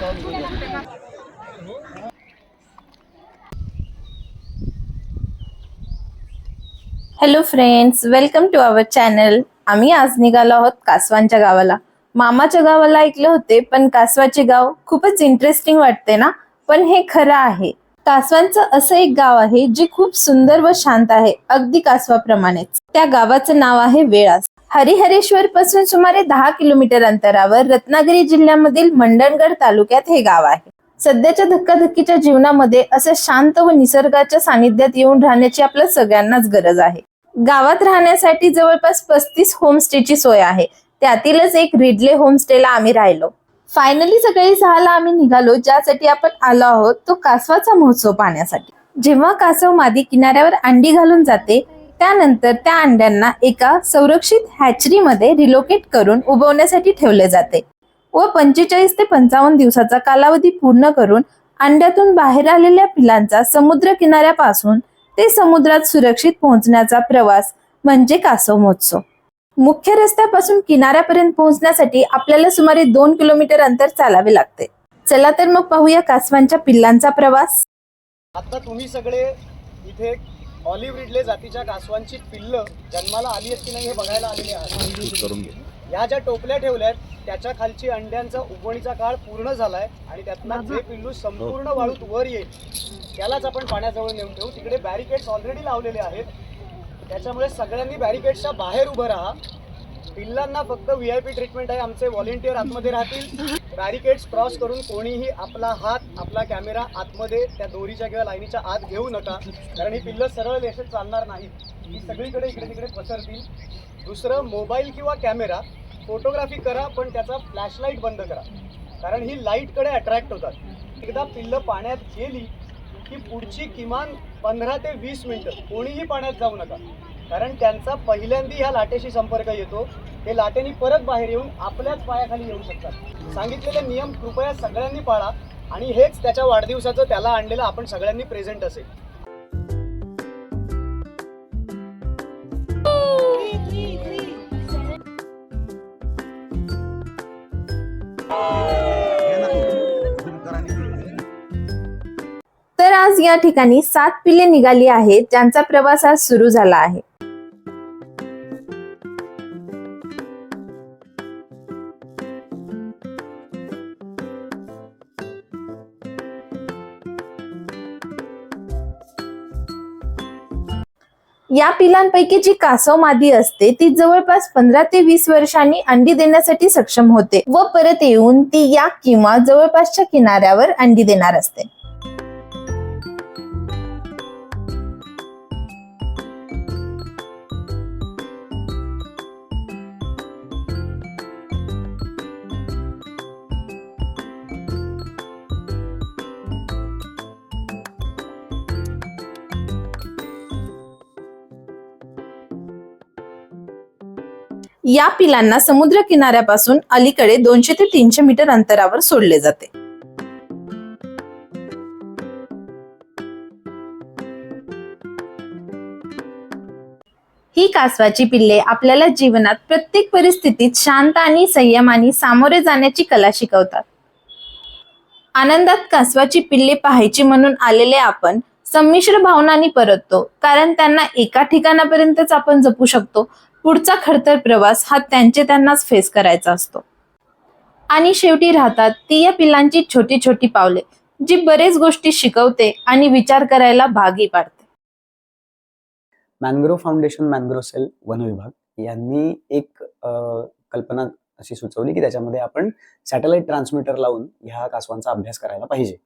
Hello friends welcome to our channel. आम्ही आज निघालो आहोत कासवांच्या गावाला. मामाच्या गावाला ऐकले होते पण कासवाचे गाव खूपच इंटरेस्टिंग वाटते ना? पण हे खरं आहे. कासवांचं असं एक गाव आहे जे खूप सुंदर व शांत आहे अगदी कासवाप्रमाणेच. त्या गावाचं नाव आहे वेळास. हरिहरेश्वर पासून सुमारे दहा किलोमीटर अंतरावर रत्नागिरी जिल्ह्यामधील मंडणगड तालुक्यात हे गाव आहे. सध्याच्या धक्काधक्कीच्या जीवनामध्ये असं शांत व निसर्गाच्या सानिध्यात येऊन राहण्याची आपल्या सगळ्यांनाच गरज आहे. गावात राहण्यासाठी जवळपास पस्तीस होमस्टेची सोय आहे. त्यातीलच एक रिडले होमस्टेला आम्ही राहिलो. फायनली सकाळी सहाला आम्ही निघालो ज्यासाठी आपण आलो आहोत तो कासवाचा महोत्सव पाहण्यासाठी. जेव्हा कासव मादी किनाऱ्यावर अंडी घालून जाते त्यानंतर त्या अंड्यांना एका संरक्षित हॅचरीमध्ये रिलोकेट करून उबवण्यासाठी ठेवले जाते व पंचेचाळीस ते पंचावन्न दिवसाचा कालावधी पूर्ण करून अंड्यातून बाहेर आलेल्या पिलांचा समुद्र किनाऱ्यापासून ते समुद्रात सुरक्षित पोहोचण्याचा प्रवास म्हणजे कासव महोत्सव. मुख्य रस्त्यापासून किनाऱ्यापर्यंत पोहोचण्यासाठी आपल्याला सुमारे दोन किलोमीटर अंतर चालावे लागते. चला तर मग पाहूया कासवांच्या पिल्लांचा प्रवास. आता तुम्ही सगळे इथे ऑलिव्ह रिडले जातीच्या कासवांची पिल्लं जन्माला आली आहेत की नाही हे बघायला आलेले आहात. या ज्या टोपल्या ठेवल्या आहेत त्याच्या खालची अंड्यांचा उगवणीचा काळ पूर्ण झालाय आणि त्यातनं जे पिल्लू संपूर्ण वाळूत वर येईल त्यालाच आपण पाण्याजवळ नेऊन ठेवू. तिकडे बॅरिकेड्स ऑलरेडी लावलेले आहेत. त्याच्यामुळे सगळ्यांनी बॅरिकेड्सच्या बाहेर उभं राहा. पिल्लांना फक्त व्ही आय पी ट्रीटमेंट आहे. आमचे व्हॉलेंटियर आतमध्ये राहतील. बॅरिकेड्स क्रॉस करून कोणीही आपला हात आपला कॅमेरा आतमध्ये त्या दोरीच्या किंवा लाईनीच्या आत घेऊ नका. कारण ही पिल्लं सरळ रेषेत चालणार नाहीत. ही सगळीकडे इकडे तिकडे पसरतील. दुसरं मोबाईल किंवा कॅमेरा फोटोग्राफी करा पण त्याचा फ्लॅशलाईट बंद करा. कारण ही लाईटकडे अट्रॅक्ट होतात. एकदा पिल्लं पाण्यात गेली की पुढची किमान पंधरा ते वीस मिनटं कोणीही पाण्यात जाऊ नका. कारण त्यांचा पहिल्यांदा ह्या लाटेशी संपर्क येतो. ते लाटेनी परत बाहेर येऊन आपल्याच पायाखाली येऊ शकतात. सांगितलेले नियम कृपया सगळ्यांनी पाळा आणि हेच त्याच्या वाढदिवसाचं त्याला आणलेलं आपण सगळ्यांनी प्रेझेंट असेल. तर आज या ठिकाणी सात पिल्ले निघाली आहेत ज्यांचा प्रवास आज सुरू झाला आहे. या पिलांपैकी जी कासव मादी असते ती जवळपास पंधरा ते वीस वर्षांनी अंडी देण्यासाठी सक्षम होते व परत येऊन ती या किंवा जवळपासच्या किनाऱ्यावर अंडी देणार असते. या पिलांना समुद्र किनाऱ्यापासून अलीकडे दोनशे ते तीनशे मीटर अंतरावर सोडले जाते. ही कासवाची पिल्ले आपल्याला जीवनात प्रत्येक परिस्थितीत शांत आणि संयमाने सामोरे जाण्याची कला शिकवतात. आनंदात कासवाची पिल्ले पाहायची म्हणून आलेले आपण संमिश्र भावनांनी परततो कारण त्यांना एका ठिकाणापर्यंतच आपण जपू शकतो पुढचा खडतर प्रवास हा त्यांचे त्यांनाच फेस करायचा असतो. आणि शेवटी राहतात ती या पिल्लांची छोटी छोटी पावले जी बरेच गोष्टी शिकवते आणि विचार करायला भागी पाडते. मॅनग्रोव्ह फाउंडेशन मॅनग्रोव्ह सेल वन विभाग यांनी एक कल्पना अशी सुचवली की त्याच्यामध्ये आपण सॅटेलाइट ट्रान्समीटर लावून ह्या कासवांचा अभ्यास करायला पाहिजे.